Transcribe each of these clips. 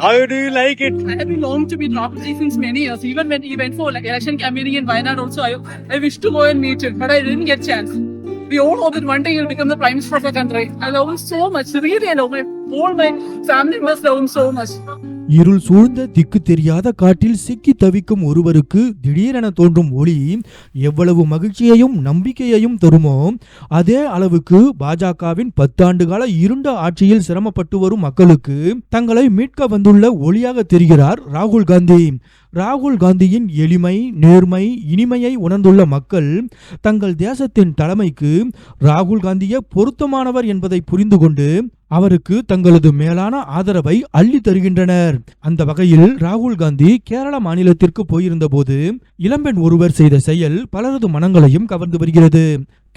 How do you like it? I have longing to meet Rahulji since many years. Even when he went for like election campaigning in Wayanad also, I, I wish to go and meet him, but I didn't get chance. We all hope that one day you'll become the prime minister of our country. I love him so much. Really, I love him. All my family members love him so much. இருள் சூழ்ந்த திக்கு தெரியாத காட்டில் சிக்கி தவிக்கும் ஒருவருக்கு திடீரென தோன்றும் ஒளி எவ்வளவு மகிழ்ச்சியையும் நம்பிக்கையையும் தருமோ அதே அளவுக்கு பாஜகவின் பத்தாண்டு கால இருண்ட ஆட்சியில் சிரமப்பட்டு வரும் மக்களுக்கு தங்களை மீட்க வந்துள்ள ஒளியாக தெரிகிறார் ராகுல் காந்தி. ராகுல் காந்தியின் எளிமை நேர்மை இனிமையை உணர்ந்துள்ள மக்கள் தங்கள் தேசத்தின் தலைமைக்கு ராகுல் காந்தியே பொருத்தமானவர் என்பதை புரிந்து கொண்டு அவருக்கு தங்களது மேலான ஆதரவை அள்ளி தருகின்றனர். அந்த வகையில் ராகுல் காந்தி கேரள மாநிலத்திற்கு போயிருந்த போது இளம்பெண் ஒருவர் செய்த செயல் பலரது மனங்களையும் கவர்ந்து வருகிறது.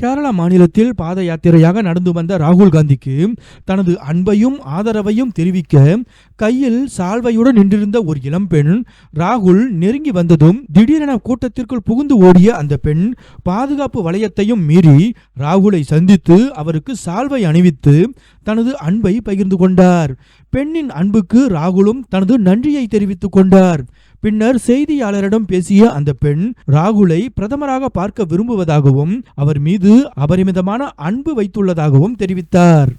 கேரளா மாநிலத்தில் பாத யாத்திரையாக நடந்து வந்த ராகுல் காந்திக்கு தனது அன்பையும் ஆதரவையும் தெரிவிக்க கையில் சால்வையுடன் நின்றிருந்த ஒரு இளம்பெண் ராகுல் நெருங்கி வந்ததும் திடீரென கூட்டத்திற்குள் புகுந்து ஓடிய அந்த பெண் பாதுகாப்பு வளையத்தையும் மீறி ராகுலை சந்தித்து அவருக்கு சால்வை அணிவித்து தனது அன்பை பகிர்ந்து கொண்டார். பெண்ணின் அன்புக்கு ராகுலும் தனது நன்றியை தெரிவித்துக் கொண்டார். பின்னர் செய்தியாளரிடம் பேசிய அந்த பெண் ராகுலை பிரதமராக பார்க்க விரும்புவதாகவும் அவர் மீது அபரிமிதமான அன்பு வைத்துள்ளதாகவும் தெரிவித்தார்.